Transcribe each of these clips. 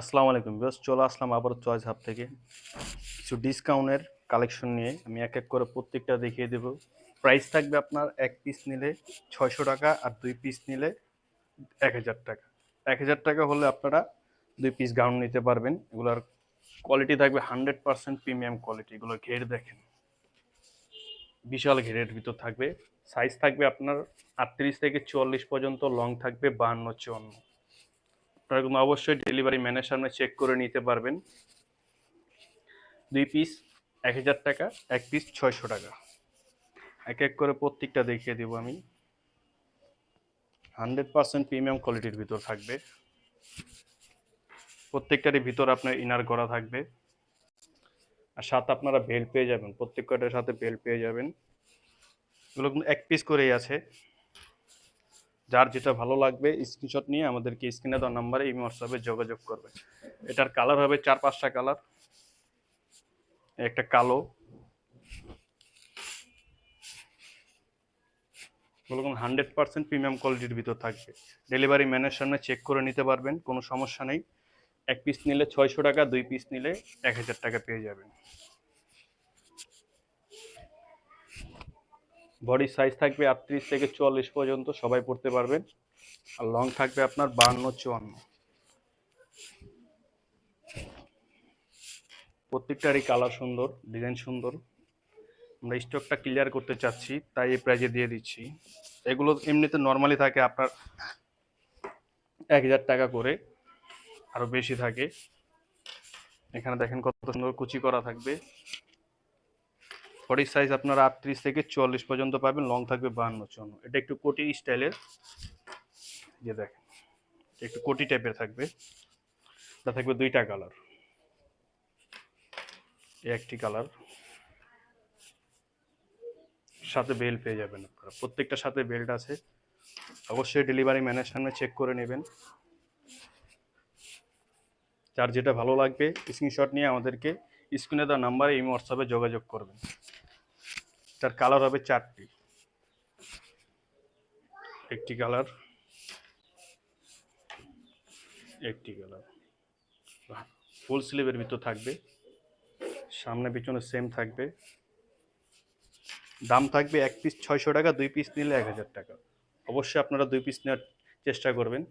আসসালামু আলাইকুম বেশ চলে আসলাম আবার চয়েস হাব থেকে। কিছু ডিসকাউন্টের কালেকশন নিয়ে আমি এক এক করে প্রত্যেকটা দেখিয়ে দেব। প্রাইস থাকবে আপনার এক পিস নিলে ছয়শো টাকা আর দুই পিস নিলে এক হাজার টাকা। এক হাজার টাকা হলে আপনারা দুই পিস গাউন নিতে পারবেন। এগুলোর কোয়ালিটি থাকবে হান্ড্রেড পার্সেন্ট প্রিমিয়াম কোয়ালিটি এগুলো ঘের দেখেন। বিশাল ঘেরের ভিতর থাকবে। সাইজ থাকবে আপনার আটত্রিশ থেকে চুয়াল্লিশ পর্যন্ত লং থাকবে বাহান্ন, চুয়ান্ন। আপনারা কিন্তু অবশ্যই ডেলিভারি ম্যানের সামনে চেক করে নিতে পারবেন। দুই পিস এক হাজার টাকা, এক পিস ছয়শো টাকা। এক এক করে প্রত্যেকটা দেখিয়ে দেবো আমি। হান্ড্রেড পার্সেন্ট প্রিমিয়াম কোয়ালিটির ভিতর থাকবে। প্রত্যেকটারই ভিতর আপনার ইনার করা থাকবে। আর সাথে আপনারা বেল পেয়ে যাবেন। প্রত্যেকটার সাথে বেল পেয়ে যাবেন। এগুলো এক পিস করেই আছে। যার যেটা ভালো লাগবে স্ক্রিনশট নিয়ে আমাদেরকে স্ক্রিনে দেওয়া নাম্বারে এই হোয়াটসঅ্যাপে যোগাযোগ করবে। এটার কালার হবে চার পাঁচটা কালার একটা কালো। এগুলো হান্ড্রেড পার্সেন্ট প্রিমিয়াম কোয়ালিটির ভিতর থাকবে। ডেলিভারি ম্যানের সামনে চেক করে নিতে পারবেন, কোনো সমস্যা নেই। এক পিস নিলে ছয়শো টাকা, দুই পিস নিলে এক হাজার টাকা পেয়ে যাবেন। বডি সাইজ থাকবে আটত্রিশ থেকে চুয়াল্লিশ পর্যন্ত, সবাই পড়তে পারবেন। আর লং থাকবে আপনার বাহান্ন চুয়ান্ন। প্রত্যেকটারই কালার সুন্দর ডিজাইন সুন্দর। আমরা স্টকটা ক্লিয়ার করতে চাচ্ছি, তাই এই প্রাইজে দিয়ে দিচ্ছি। এগুলো এমনিতে নর্মালি থাকে আপনার এক হাজার টাকা করে আরও বেশি থাকে। এখানে দেখেন কত সুন্দর কুচি করা থাকবে। বডি সাইজ আপনারা আটত্রিশ থেকে চুয়াল্লিশ পর্যন্ত পাবেন লং থাকবে বাহান্ন চুয়ান্ন। এটা একটু কোটি স্টাইলের যে দেখেন একটু কোটি টাইপের থাকবে। এটা থাকবে দুইটা কালার একটি কালার সাথে বেল পেয়ে যাবেন আপনারা। প্রত্যেকটার সাথে বেল্ট আছে। অবশ্যই ডেলিভারি ম্যানের সামনে চেক করে নেবেন। যার যেটা ভালো লাগবে স্ক্রিনশট নিয়ে আমাদেরকে স্ক্রিনে দেওয়া নাম্বারে এই হোয়াটসঅ্যাপে যোগাযোগ করবেন। তার কালার হবে চারটি। একটি কালার একটি কালার ফুল স্লিভের ভিতর থাকবে। সামনে পিছনে সেম থাকবে। দাম থাকবে এক পিস ছয়শো টাকা, দুই পিস নিলে এক হাজার টাকা। অবশ্যই আপনারা দুই পিস নেওয়ার চেষ্টা করবেন।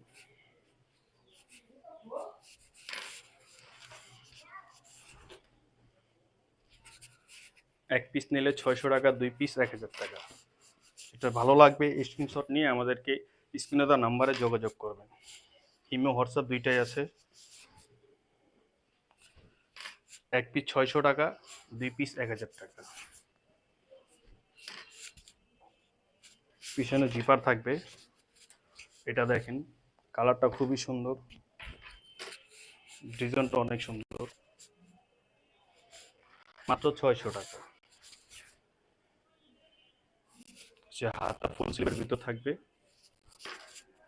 এক পিস নিলে ছয়শো টাকা, দুই পিস এক হাজার টাকা। এটা ভালো লাগবে স্ক্রিনশট নিয়ে আমাদেরকে স্ক্রিনে দেওয়া নাম্বারে যোগাযোগ করবেন। ইমো হোয়াটসঅ্যাপ দুইটাই আছে। এক পিস ছয়শো টাকা, দুই পিস এক হাজার টাকা। পিছনে জিপার থাকবে। এটা দেখেন কালারটা খুবই সুন্দর। ডিজাইনটা অনেক সুন্দর। মাত্র ছয়শো টাকা। সে হাতা ফুল স্লিভের ভিতর থাকবে।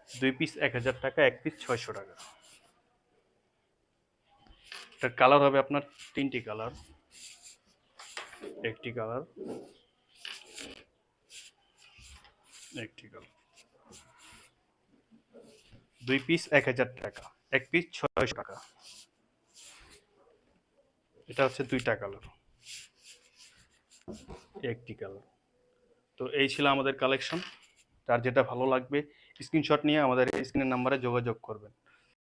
দুই পিস এক হাজার টাকা, এক পিস ছয়শো টাকা। এটার কালার হবে আপনার তিনটি কালার একটি কালার একটি কালার দুই পিস এক হাজার টাকা, এক পিস ছয়শো টাকা। এটা হচ্ছে দুইটা কালার একটি কালার তো এই ছিল আমাদের কালেকশন তার যেটা ভালো লাগবে স্ক্রিনশট নিয়ে আমাদের স্ক্রিনের নাম্বারে যোগাযোগ করবেন।